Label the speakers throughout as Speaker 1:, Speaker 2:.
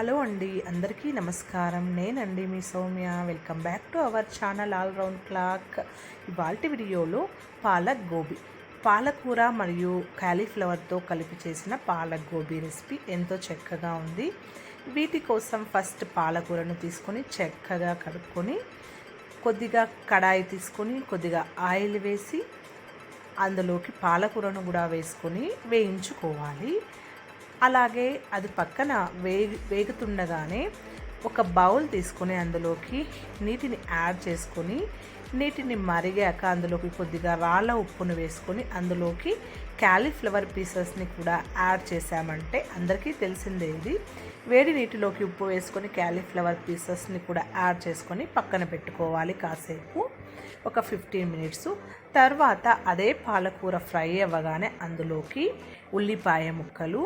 Speaker 1: Hello అండి అందరికీ నమస్కారం. నేనండి మీ Soumya. Welcome back to our channel all round clock ఇవాళ వీడియోలో పాలక్ గోబీ. పాలకూర మరియు క్యాలీఫ్లవర్తో కలిపి చేసిన పాలక్ గోబీ రెసిపీ ఎంతో చక్కగా ఉంది. వీటి కోసం ఫస్ట్ పాలకూరను తీసుకొని చక్కగా కడుక్కొని కొద్దిగా కడాయి తీసుకొని కొద్దిగా ఆయిల్ వేసి అందులోకి పాలకూరను కూడా వేసుకొని వేయించుకోవాలి. అలాగే అది పక్కన వేగి వేగుతుండగానే ఒక బౌల్ తీసుకొని అందులోకి నీటిని యాడ్ చేసుకొని నీటిని మరిగాక అందులోకి కొద్దిగా రాళ్ళ ఉప్పును వేసుకొని అందులోకి క్యాలీఫ్లవర్ పీసెస్ని కూడా యాడ్ చేసామంటే అందరికీ తెలిసిందే ఇది. వేడి నీటిలోకి ఉప్పు వేసుకొని క్యాలీఫ్లవర్ పీసెస్ని కూడా యాడ్ చేసుకొని పక్కన పెట్టుకోవాలి కాసేపు. ఒక ఫిఫ్టీన్ మినిట్స్. తర్వాత అదే పాలకూర ఫ్రై అవ్వగానే అందులోకి ఉల్లిపాయ ముక్కలు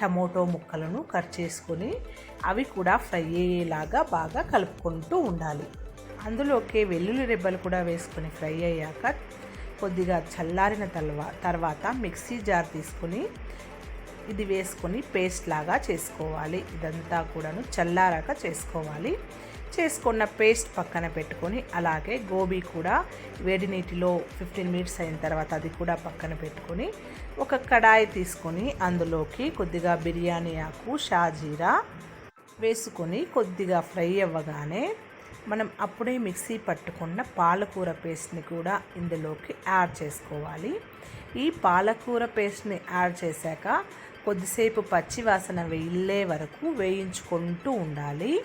Speaker 1: టమోటో ముక్కలను కట్ చేసుకొని అవి కూడా ఫ్రై అయ్యేలాగా బాగా కలుపుకుంటూ ఉండాలి. అందులోకి వెల్లుల్లి రెబ్బలు కూడా వేసుకొని ఫ్రై అయ్యాక కొద్దిగా చల్లారిన తర్వా తర్వాత మిక్సీ జార్ తీసుకొని ఇది వేసుకొని పేస్ట్ లాగా చేసుకోవాలి. ఇదంతా కూడాను చల్లారాక చేసుకోవాలి. చేసుకున్న పేస్ట్ పక్కన పెట్టుకొని అలాగే గోబీ కూడా వేడి నీటిలో ఫిఫ్టీన్ మినిట్స్ అయిన తర్వాత అది కూడా పక్కన పెట్టుకొని ఒక కడాయి తీసుకొని అందులోకి కొద్దిగా బిర్యానీ ఆకు షాజీరా వేసుకొని కొద్దిగా ఫ్రై అవ్వగానే మనం అప్పుడే మిక్సీ పట్టుకున్న పాలకూర పేస్ట్ని కూడా ఇందులోకి యాడ్ చేసుకోవాలి. ఈ పాలకూర పేస్ట్ని యాడ్ చేశాక కొద్దిసేపు పచ్చి వాసన వెళ్ళే వరకు వేయించుకుంటూ ఉండాలి.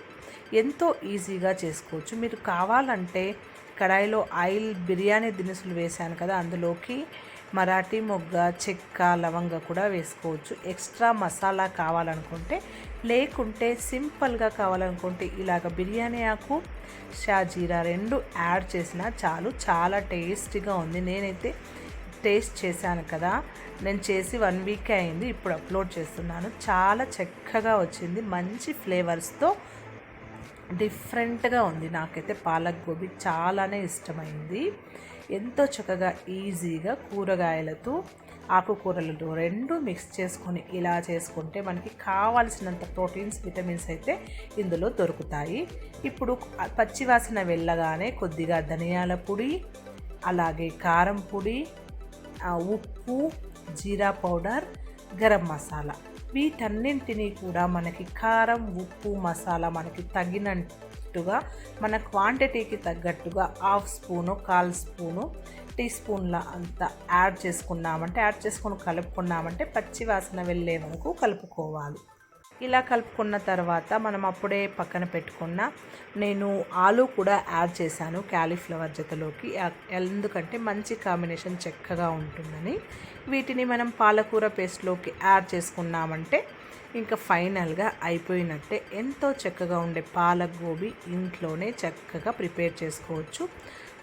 Speaker 1: ఎంతో ఈజీగా చేసుకోవచ్చు. మీరు కావాలంటే కడాయిలో ఆయిల్ బిర్యానీ దినుసులు వేశాను కదా అందులోకి మరాఠీ మొగ్గ చెక్క లవంగ కూడా వేసుకోవచ్చు. ఎక్స్ట్రా మసాలా కావాలనుకుంటే లేకుంటే సింపుల్గా కావాలనుకుంటే ఇలాగ బిర్యానీ ఆకు షాజీరా రెండు యాడ్ చేసినా చాలు. చాలా టేస్టీగా ఉంది. నేనైతే టేస్ట్ చేశాను కదా. నేను చేసి వన్ వీక్ అయింది ఇప్పుడు అప్లోడ్ చేస్తున్నాను. చాలా చక్కగా వచ్చింది మంచి ఫ్లేవర్స్తో డిఫరెంట్గా ఉంది. నాకైతే పాలక్ గోబీ చాలానే ఇష్టమైంది. ఎంతో చక్కగా ఈజీగా కూరగాయలతో ఆకుకూరలతో రెండు మిక్స్ చేసుకొని ఇలా చేసుకుంటే మనకి కావాల్సినంత ప్రోటీన్స్ విటమిన్స్ అయితే ఇందులో దొరుకుతాయి. ఇప్పుడు పచ్చివాసన వెళ్ళగానే కొద్దిగా ధనియాల పొడి అలాగే కారం పొడి ఉప్పు జీరా పౌడర్ గరం మసాలా. వీటన్నింటినీ కూడా మనకి కారం ఉప్పు మసాలా మనకి తగినట్టుగా మన క్వాంటిటీకి తగ్గట్టుగా హాఫ్ స్పూను కాల్ స్పూను టీ స్పూన్ల అంత యాడ్ చేసుకున్నామంటే యాడ్ చేసుకొని కలుపుకున్నామంటే పచ్చి వాసన వెళ్ళే వరకు కలుపుకోవాలి. ఇలా కలుపుకున్న తర్వాత మనం అప్పుడే పక్కన పెట్టుకున్న నేను ఆలు కూడా యాడ్ చేశాను క్యాలీఫ్లవర్ జతలోకి. ఎందుకంటే మంచి కాంబినేషన్ చక్కగా ఉంటుందని. వీటిని మనం పాలకూర పేస్ట్లోకి యాడ్ చేసుకున్నామంటే ఇంకా ఫైనల్గా అయిపోయినట్టే. ఎంతో చక్కగా ఉండే పాలక్ గోబీ ఇంట్లోనే చక్కగా ప్రిపేర్ చేసుకోవచ్చు.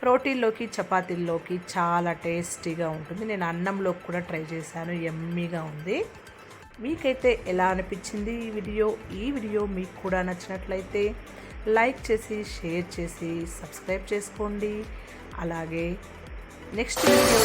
Speaker 1: రోటీల్లోకి చపాతీల్లోకి చాలా టేస్టీగా ఉంటుంది. నేను అన్నంలోకి కూడా ట్రై చేశాను. ఎమ్మీగా ఉంది. మీకైతే ఎలా అనిపించింది ఈ వీడియో? ఈ వీడియో మీకు కూడా నచ్చినట్లయితే లైక్ చేసి షేర్ చేసి సబ్స్క్రైబ్ చేసుకోండి. అలాగే నెక్స్ట్ వీడియో